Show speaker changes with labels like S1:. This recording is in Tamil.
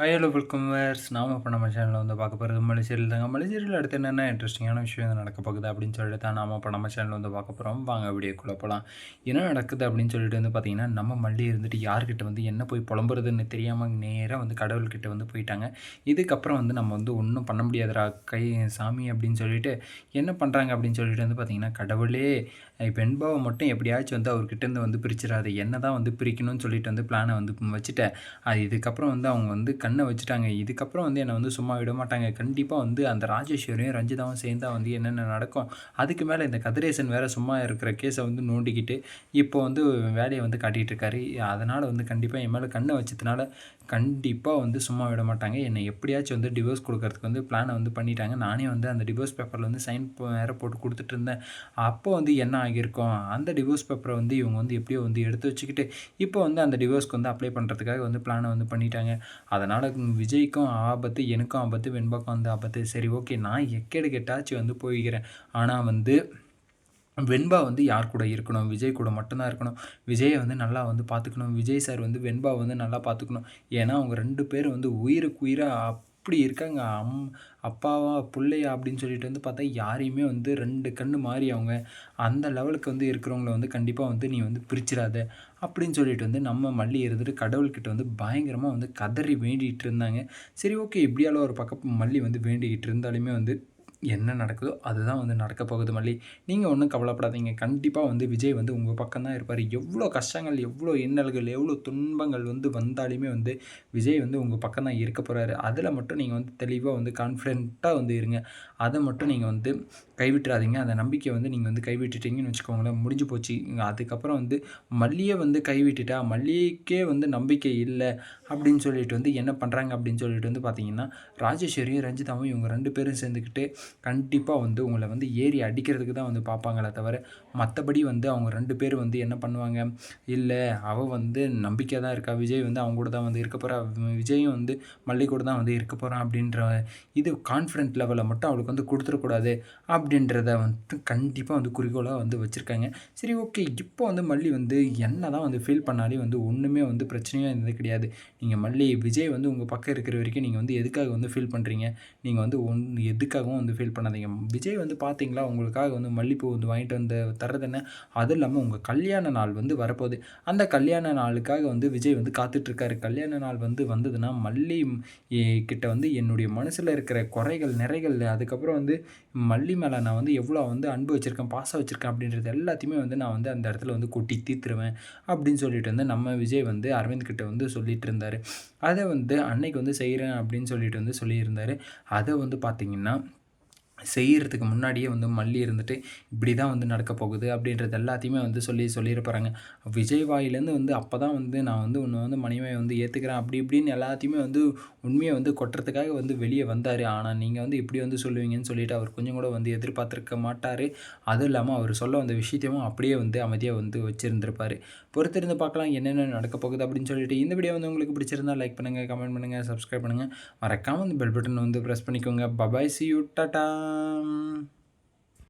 S1: ஹாய் ஹலோ வெல்கம் வேர்ஸ் நாம இப்போ நம்ம சேனலில் வந்து பார்க்க போகிறது மலேசியரில் தாங்க. மலேசியரில் அடுத்து என்னென்ன இன்ட்ரெஸ்டிங்கான விஷயம் வந்து நடக்க போகுது அப்படின்னு சொல்லிட்டு தான் நாம இப்போ நம்ம சேனலில் வந்து பார்க்க போகிறோம் வாங்க வீடியோக்குள்ளே போகலாம். என்ன நடக்குது அப்படின்னு சொல்லிட்டு வந்து பார்த்திங்கன்னா நம்ம மல்லி இருந்துட்டு யார்கிட்ட வந்து என்ன போய் புலம்புறதுன்னு தெரியாமல் நேராக வந்து கடவுள்கிட்ட வந்து போயிட்டாங்க. இதுக்கப்புறம் வந்து நம்ம வந்து ஒன்றும் பண்ண முடியாதுடா கை சாமி அப்படின்னு சொல்லிட்டு என்ன பண்ணுறாங்க அப்படின்னு சொல்லிட்டு வந்து பார்த்திங்கன்னா கடவுளே இப்போ மட்டும் எப்படியாச்சும் வந்து அவர்கிட்டேருந்து வந்து பிரிச்சிடாது என்ன தான் வந்து பிரிக்கணும்னு சொல்லிட்டு வந்து பிளானை வந்து வச்சுட்டேன். அது இதுக்கப்புறம் வந்து அவங்க வந்து கண்ணை வச்சுட்டாங்க. இதுக்கப்புறம் வந்து என்னை வந்து சும்மா விட மாட்டாங்க. கண்டிப்பாக வந்து அந்த ராஜேஸ்வரியும் ரஞ்சிதாவும் சேர்ந்தால் வந்து என்னென்ன நடக்கும் அதுக்கு மேலே இந்த கதிரேசன் வேறு சும்மா இருக்கிற கேஸை வந்து நோண்டிக்கிட்டு இப்போ வந்து வேலையை வந்து காட்டிகிட்டு இருக்காரு. அதனால் வந்து கண்டிப்பாக என் மேலே கண்ணை வச்சதுனால கண்டிப்பாக வந்து சும்மா விட மாட்டாங்க. என்னை எப்படியாச்சும் வந்து டிவோர்ஸ் கொடுக்கறதுக்கு வந்து பிளானை வந்து பண்ணிட்டாங்க. நானே வந்து அந்த டிவோர்ஸ் பேப்பரில் வந்து சைன் வேறு போட்டு கொடுத்துட்டு இருந்தேன். அப்போ வந்து என்ன ஆகியிருக்கும்? அந்த டிவோர்ஸ் பேப்பரை வந்து இவங்க வந்து எப்படியோ வந்து எடுத்து வச்சுக்கிட்டு இப்போ வந்து அந்த டிவோர்ஸ்க்கு வந்து அப்ளை பண்ணுறதுக்காக வந்து பிளானை வந்து பண்ணிட்டாங்க. அதனால் விஜய்க்கும் ஆபத்து எனக்கும் ஆபத்து வெண்பாக்கும் வந்து ஆபத்து. சரி ஓகே நான் எக்கேடு கெட்டாச்சும் வந்து போய்கிறேன் ஆனால் வந்து வெண்பா வந்து யார் கூட இருக்கணும்? விஜய் கூட மட்டும்தான் இருக்கணும். விஜயை வந்து நல்லா வந்து பார்த்துக்கணும். விஜய் சார் வந்து வெண்பா வந்து நல்லா பார்த்துக்கணும். ஏன்னா அவங்க ரெண்டு பேரும் வந்து உயிருக்கு உயிராக இப்படி இருக்காங்க? அம் அப்பாவா பிள்ளையா அப்படின்னு சொல்லிட்டு வந்து பார்த்தா யாரையுமே வந்து ரெண்டு கண்ணு மாறி அவங்க அந்த லெவலுக்கு வந்து இருக்கிறவங்கள வந்து கண்டிப்பாக வந்து நீ வந்து பிரிச்சிடாத அப்படின்னு சொல்லிட்டு வந்து நம்ம மல்லி இருந்துட்டு கடவுள்கிட்ட வந்து பயங்கரமாக வந்து கதறி வேண்டிகிட்டு இருந்தாங்க. சரி ஓகே எப்படியாலும் ஒரு பக்கம் மல்லி வந்து வேண்டிக்கிட்டு இருந்தாலுமே வந்து என்ன நடக்குதோ அதுதான் வந்து நடக்க போகுது மல்லி. நீங்கள் ஒன்றும் கவலைப்படாதீங்க. கண்டிப்பாக வந்து விஜய் வந்து உங்கள் பக்கம் தான் இருப்பார். எவ்வளோ கஷ்டங்கள் எவ்வளோ இன்னல்கள் எவ்வளோ துன்பங்கள் வந்து வந்தாலுமே வந்து விஜய் வந்து உங்கள் பக்கம் தான் இருக்க போகிறாரு அதில் மட்டும் நீங்கள் வந்து தெளிவாக வந்து கான்ஃபிடென்ட்டாக வந்து இருங்க. அதை மட்டும் நீங்கள் வந்து கைவிட்டுறாதீங்க. அந்த நம்பிக்கையை வந்து நீங்கள் வந்து கைவிட்டுட்டீங்கன்னு வச்சுக்கோங்களேன் முடிஞ்சு போச்சு. அதுக்கப்புறம் வந்து மல்லியை வந்து கைவிட்டுட்டா மல்லிகைக்கே வந்து நம்பிக்கை இல்லை. அப்படின்னு சொல்லிட்டு வந்து என்ன பண்ணுறாங்க அப்படின்னு சொல்லிட்டு வந்து பார்த்தீங்கன்னா ராஜேஸ்வரியும் ரஞ்சிதாவும் இவங்க ரெண்டு பேரும் சேர்ந்துக்கிட்டு கண்டிப்பாக வந்து உங்களை வந்து ஏறி அடிக்கிறதுக்கு தான் வந்து பார்ப்பாங்களே தவிர மற்றபடி வந்து அவங்க ரெண்டு பேர் வந்து என்ன பண்ணுவாங்க? இல்லை அவள் வந்து நம்பிக்கை தான் இருக்கா? விஜய் வந்து அவங்க கூட தான் வந்து இருக்க போகிறா விஜயும் வந்து மல்லி கூட தான் வந்து இருக்க போகிறான் அப்படின்ற இது கான்ஃபிடென்ட் லெவலில் மட்டும் அவளுக்கு வந்து கொடுத்துடக்கூடாது அப்படின்றத வந்து கண்டிப்பாக வந்து குறிக்கோளாக வந்து வச்சுருக்காங்க. சரி ஓகே இப்போ வந்து மல்லி வந்து என்ன தான் வந்து ஃபீல் பண்ணாலே வந்து ஒன்றுமே வந்து பிரச்சனையாக இருந்தது கிடையாது. நீங்கள் மல்லி விஜய் வந்து உங்கள் பக்கம் இருக்கிற வரைக்கும் நீங்கள் வந்து எதுக்காக வந்து ஃபீல் பண்ணுறீங்க நீங்கள் வந்து ஒன் எதுக்காகவும் வந்து ஃபீல் பண்ணாதீங்க. விஜய் வந்து பார்த்தீங்களா உங்களுக்காக வந்து மல்லிப்பூ வந்து வாங்கிட்டு வந்து தர்றது என்ன? அதுவும் இல்லாமல் உங்கள் கல்யாண நாள் வந்து வரப்போகுது. அந்த கல்யாண நாளுக்காக வந்து விஜய் வந்து காத்துட்ருக்காரு. கல்யாண நாள் வந்து வந்ததுன்னா மல்லி கிட்ட வந்து என்னுடைய மனசில் இருக்கிற குறைகள் நிறைகள் அதுக்கப்புறம் வந்து மல்லி மேலே நான் வந்து எவ்வளோ வந்து அன்பு வச்சுருக்கேன் பாசம் வச்சுருக்கேன் அப்படின்றது எல்லாத்தையுமே வந்து நான் வந்து அந்த இடத்துல வந்து கொட்டி தீர்த்துருவேன் அப்படின்னு சொல்லிட்டு வந்து நம்ம விஜய் வந்து அரவிந்த் கிட்ட வந்து சொல்லிட்டு இருந்தார். அதை வந்து அன்னைக்கு வந்து செய்கிறேன் அப்படின்னு சொல்லிட்டு வந்து சொல்லியிருந்தார். அதை வந்து பார்த்திங்கன்னா செய்கிறதுக்கு முன்னாடியே வந்து மல்லி இருந்துட்டு இப்படி தான் வந்து நடக்க போகுது அப்படின்றது எல்லாத்தையுமே வந்து சொல்லி சொல்லியிருப்பாங்க விஜய் வாயிலேருந்து வந்து அப்போ தான் வந்து நான் வந்து உன்னை வந்து மணிமையை வந்து ஏற்றுக்கிறேன் அப்படி இப்படின்னு எல்லாத்தையுமே வந்து உண்மையை வந்து கொட்டுறதுக்காக வந்து வெளியே வந்தார். ஆனால் நீங்கள் வந்து இப்படி வந்து சொல்லுவீங்கன்னு சொல்லிட்டு அவர் கொஞ்சம் கூட வந்து எதிர்பார்த்துருக்க மாட்டார். அதுவும் இல்லாமல் அவர் சொல்ல வந்த விஷயத்தையும் அப்படியே வந்து அமைதியாக வந்து வச்சுருந்துருப்பார். பொறுத்திருந்து பார்க்கலாம் என்னென்ன நடக்க போகுது அப்படின்னு சொல்லிட்டு இந்த வீடியோ வந்து உங்களுக்கு பிடிச்சிருந்தா லைக் பண்ணுங்கள் கமெண்ட் பண்ணுங்கள் சப்ஸ்கிரைப் பண்ணுங்கள் மறக்காமல் வந்து பெல் பட்டன் வந்து ப்ரெஸ் பண்ணிக்கோங்க. பபாய் சி யூ டாட்டா Um,